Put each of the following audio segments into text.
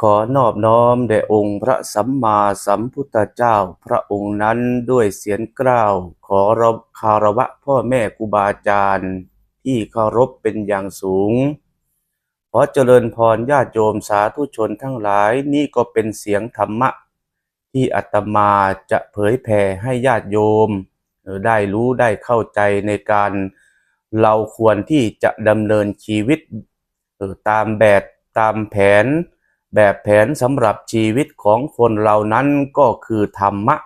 ขอนอบน้อมแด่องค์พระสัมมาสัมพุทธเจ้า พระองค์นั้นด้วยเสียงกล้าว ขอรบคารวะพ่อแม่ครูบาอาจารย์ ที่เคารพเป็นอย่างสูง ขอเจริญพรญาติโยมสาธุชนทั้งหลายนี่ก็เป็นเสียงธรรมะ ที่อาตมาจะเผยแผ่ให้ญาติโยม ได้รู้ได้เข้าใจในการ เราควรที่จะดำเนินชีวิตตามแบบตามแผน แบบแผนสำหรับชีวิตของคนเรานั้นก็คือธรรมะ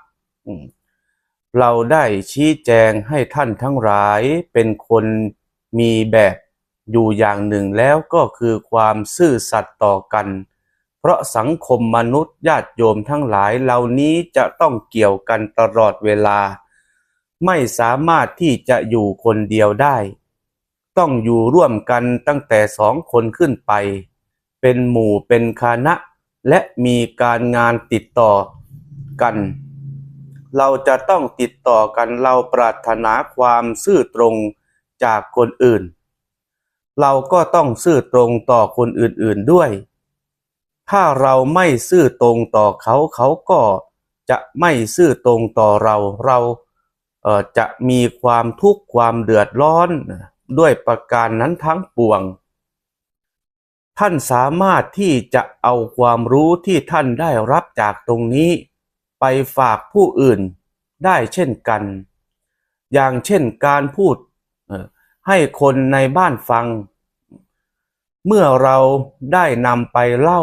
เราได้ชี้แจงให้ท่านทั้งหลายเป็นคนมีแบบอยู่อย่างหนึ่งแล้วก็คือความซื่อสัตย์ต่อกัน เพราะสังคมมนุษย์ญาติโยมทั้งหลายเหล่านี้จะต้องเกี่ยวกันตลอดเวลา ไม่สามารถที่จะอยู่คนเดียวได้ ต้องอยู่ร่วมกันตั้งแต่สองคนขึ้นไป เป็นหมู่เป็นคณะ และมีการงานติดต่อกัน เราจะต้องติดต่อกันเราปรารถนาความซื่อตรงจากคนอื่น เราก็ต้องซื่อตรงต่อคนอื่นๆด้วย ถ้าเราไม่ซื่อตรงต่อเขาเขาก็จะไม่ซื่อตรงต่อเราเราเจะมีความทุกข์ความเดือดร้อนด้วยประการนั้นทั้งปวง ท่านสามารถที่จะเอาความรู้ที่ท่านได้รับจากตรงนี้ ไปฝากผู้อื่นได้เช่นกัน อย่างเช่นการพูดให้คนในบ้านฟัง เมื่อเราได้นำไปเล่า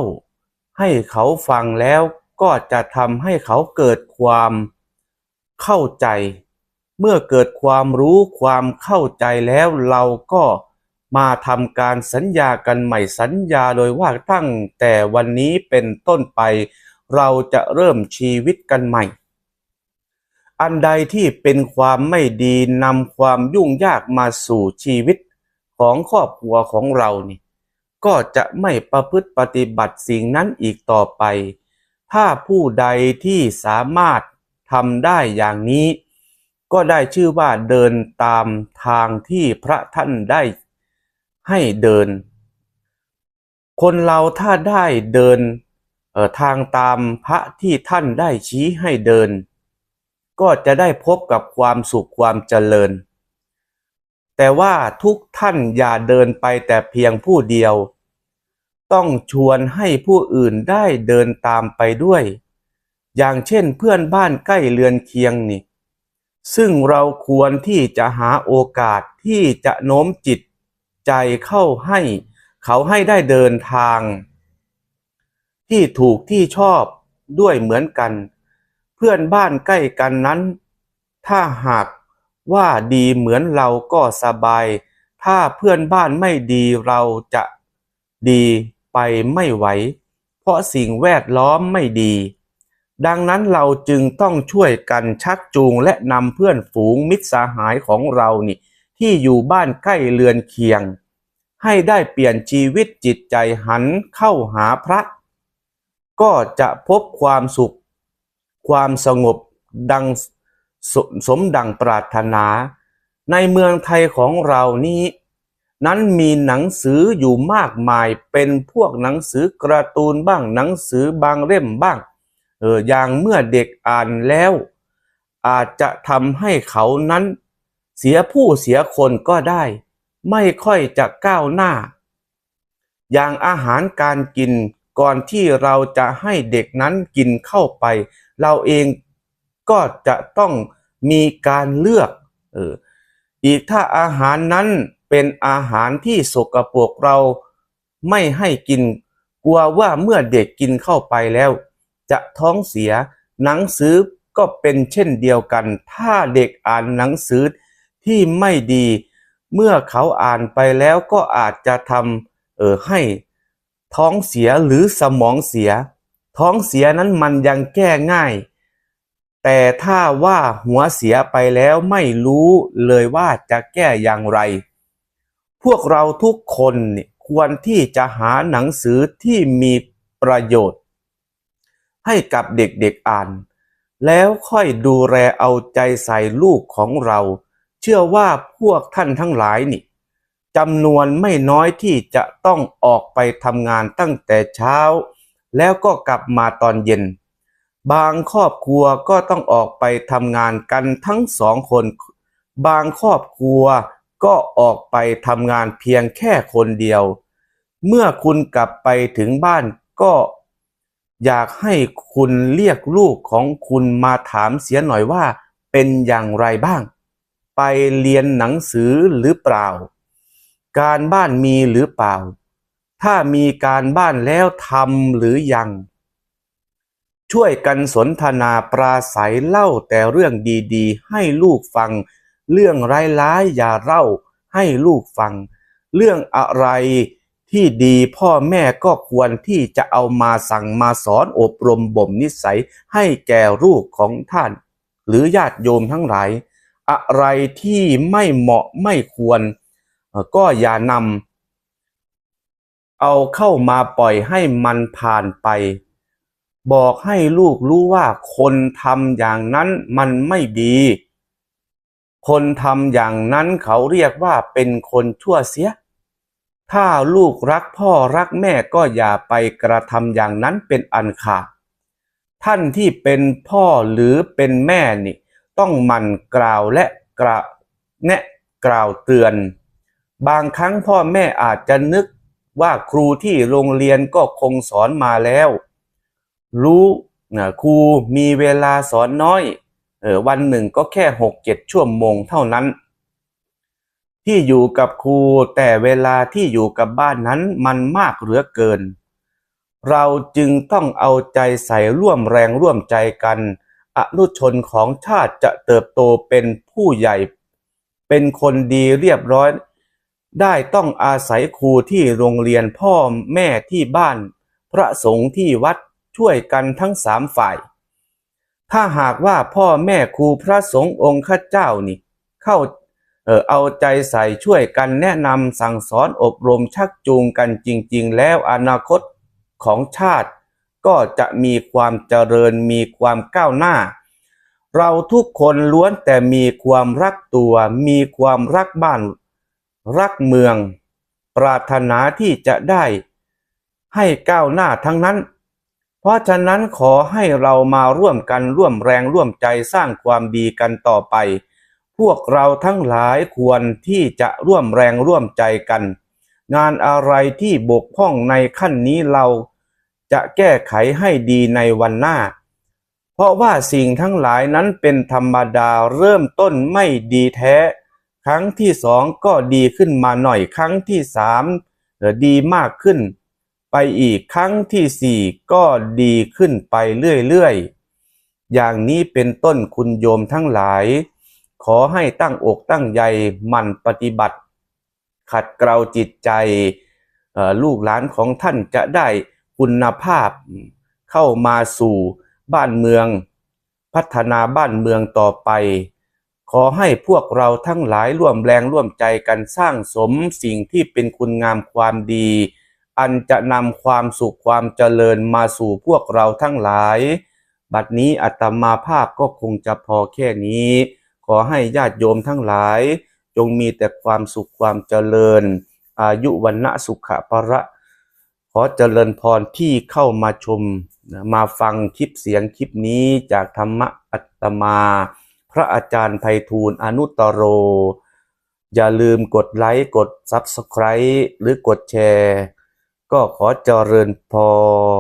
ให้เขาฟังแล้วก็จะทำให้เขาเกิดความเข้าใจ เมื่อเกิดความรู้ความเข้าใจแล้วเราก็ มาทำการสัญญากันใหม่สัญญาโดยว่าตั้งแต่วันนี้เป็นต้นไป เราจะเริ่มชีวิตกันใหม่ อันใดที่เป็นความไม่ดีนำความยุ่งยากมาสู่ชีวิตของครอบครัวของเรานี่ ก็จะไม่ประพฤติปฏิบัติสิ่งนั้นอีกต่อไป ถ้าผู้ใดที่สามารถทำได้อย่างนี้ ก็ได้ชื่อว่าเดินตามทางที่พระท่านได้ ให้เดิน คนเราถ้าได้เดินทางตามพระที่ท่านได้ชี้ให้เดิน ก็จะได้พบกับความสุขความเจริญ แต่ว่าทุกท่านอย่าเดินไปแต่เพียงผู้เดียว ต้องชวนให้ผู้อื่นได้เดินตามไปด้วย อย่างเช่นเพื่อนบ้านใกล้เรือนเคียงนี่ ซึ่งเราควรที่จะหาโอกาสที่จะโน้มจิต ใจเข้าให้ เขาให้ได้เดินทาง ที่ถูกที่ชอบด้วยเหมือนกัน เพื่อนบ้านใกล้กันนั้น ถ้าหากว่าดีเหมือนเราก็สบาย ถ้าเพื่อนบ้านไม่ดีเราจะดีไปไม่ไหว เพราะสิ่งแวดล้อมไม่ดี ดังนั้นเราจึงต้องช่วยกันชักจูงและนำเพื่อนฝูงมิตรสหายของเรานี่ ที่อยู่บ้านใกล้เรือนเคียง ให้ได้เปลี่ยนชีวิตจิตใจหันเข้าหาพระ ก็จะพบความสุข ความสงบดังสสมดังปรารถนา ในเมืองไทยของเรานี้ นั้นมีหนังสืออยู่มากมายเป็นพวกหนังสือการ์ตูนบ้างหนังสือบางเล่มบ้างเอออย่างเมื่อเด็กอ่านแล้ว อาจจะทำให้เขานั้น เสียผู้เสียคนก็ได้ ไม่ค่อยจะก้าวหน้า อย่างอาหารการกินก่อนที่เราจะให้เด็กนั้นกินเข้าไป เราเองก็จะต้องมีการเลือกเอออีกถ้าอาหารนั้นเป็นอาหารที่สกปรกเราไม่ให้กิน กลัวว่าเมื่อเด็กกินเข้าไปแล้ว จะท้องเสียหนังสือก็เป็นเช่นเดียวกัน ถ้าเด็กอ่านหนังสือ ที่ไม่ดี เมื่อเขาอ่านไปแล้วก็อาจจะทำเออให้ท้องเสียหรือสมองเสีย ท้องเสียนั้นมันยังแก้ง่าย แต่ถ้าว่าหัวเสียไปแล้วไม่รู้เลยว่าจะแก้อย่างไร พวกเราทุกคนควรที่จะหาหนังสือที่มีประโยชน์ ให้กับเด็กๆอ่าน แล้วค่อยดูแลเอาใจใส่ลูกของเรา ชื่อว่าพวกท่านทั้งหลายนี่จำนวนไม่น้อยที่จะต้องออกไปทำงานตั้งแต่เช้า แล้วก็กลับมาตอนเย็น บางครอบครัวก็ต้องออกไปทำงานกันทั้งสองคน บางครอบครัวก็ออกไปทำงานเพียงแค่คนเดียว เมื่อคุณกลับไปถึงบ้านก็อยากให้คุณเรียกลูกของคุณมาถามเสียหน่อยว่าเป็นอย่างไรบ้าง ไปเรียนหนังสือหรือเปล่า การบ้านมีหรือเปล่า ถ้ามีการบ้านแล้วทำหรือยัง ช่วยกันสนทนาปราศัยเล่าแต่เรื่องดีๆ ให้ลูกฟัง เรื่องร้ายๆอย่าเล่าให้ลูกฟัง เรื่องอะไรที่ดีพ่อแม่ก็ควรที่จะเอามาสั่งมาสอนอบรมบ่มนิสัยให้แก่ลูกของท่าน หรือญาติโยมทั้งหลาย อะไรที่ไม่เหมาะไม่ควร ก็อย่านำเอาเข้ามาปล่อยให้มันผ่านไป บอกให้ลูกรู้ว่าคนทำอย่างนั้นมันไม่ดี คนทำอย่างนั้นเขาเรียกว่าเป็นคนชั่วเสีย ถ้าลูกรักพ่อรักแม่ก็อย่าไปกระทำอย่างนั้นเป็นอันขาดท่านที่เป็นพ่อหรือเป็นแม่นี่ ต้องมันกล่าวและกระแนะกล่าวเตือน บางครั้งพ่อแม่อาจจะนึกว่าครูที่โรงเรียนก็คงสอนมาแล้ว รู้นะครูมีเวลาสอนน้อยเออวันหนึ่งก็แค่หกเจ็ดชั่วโมงเท่านั้น ที่อยู่กับครูแต่เวลาที่อยู่กับบ้านนั้นมันมากเหลือเกิน เราจึงต้องเอาใจใส่ร่วมแรงร่วมใจกัน อนุชนของชาติจะเติบโตเป็นผู้ใหญ่ เป็นคนดีเรียบร้อย ได้ต้องอาศัยครูที่โรงเรียนพ่อแม่ที่บ้าน พระสงฆ์ที่วัดช่วยกันทั้งสามฝ่าย ถ้าหากว่าพ่อแม่ครูพระสงฆ์องค์ข้าเจ้านี่เข้าเออเอาใจใส่ช่วยกันแนะนำสั่งสอนอบรมชักจูงกันจริง ๆ แล้วอนาคตของชาติ ก็จะมีความเจริญมีความก้าวหน้า เราทุกคนล้วนแต่มีความรักตัว มีความรักบ้าน รักเมือง ปรารถนาที่จะได้ ให้ก้าวหน้าทั้งนั้น เพราะฉะนั้นขอให้เรามาร่วมกันร่วมแรงร่วมใจสร้างความดีกันต่อไป พวกเราทั้งหลายควรที่จะร่วมแรงร่วมใจกัน งานอะไรที่บกพร่องในขั้นนี้เรา จะแก้ไขให้ดีในวันหน้า เพราะว่าสิ่งทั้งหลายนั้นเป็นธรรมดาเริ่มต้นไม่ดีแท้ ครั้งที่สองก็ดีขึ้นมาหน่อยครั้งที่สามดีมากขึ้น ไปอีกครั้งที่สี่ก็ดีขึ้นไปเรื่อยๆ อย่างนี้เป็นต้นคุณโยมทั้งหลาย ขอให้ตั้งอกตั้งใจมันปฏิบัติ ขัดเกลาจิตใจลูกหลานของท่านจะได้ คุณภาพเข้ามาสู่บ้านเมือง พัฒนาบ้านเมืองต่อไป ขอให้พวกเราทั้งหลายร่วมแรงร่วมใจกันสร้างสมสิ่งที่เป็นคุณงามความดี อันจะนำความสุขความเจริญมาสู่พวกเราทั้งหลาย บัดนี้อัตมาภาพก็คงจะพอแค่นี้ ขอให้ญาติโยมทั้งหลาย จงมีแต่ความสุขความเจริญ อายุวันนะสุขะประ ขอเจริญพรที่เข้ามาชม มาฟังคลิปเสียงคลิปนี้จากธรรมะอัตมา พระอาจารย์ไพฑูรย์อนุตตโร อย่าลืมกดไลค์ กด Subscribe หรือกดแชร์ ก็ขอเจริญพร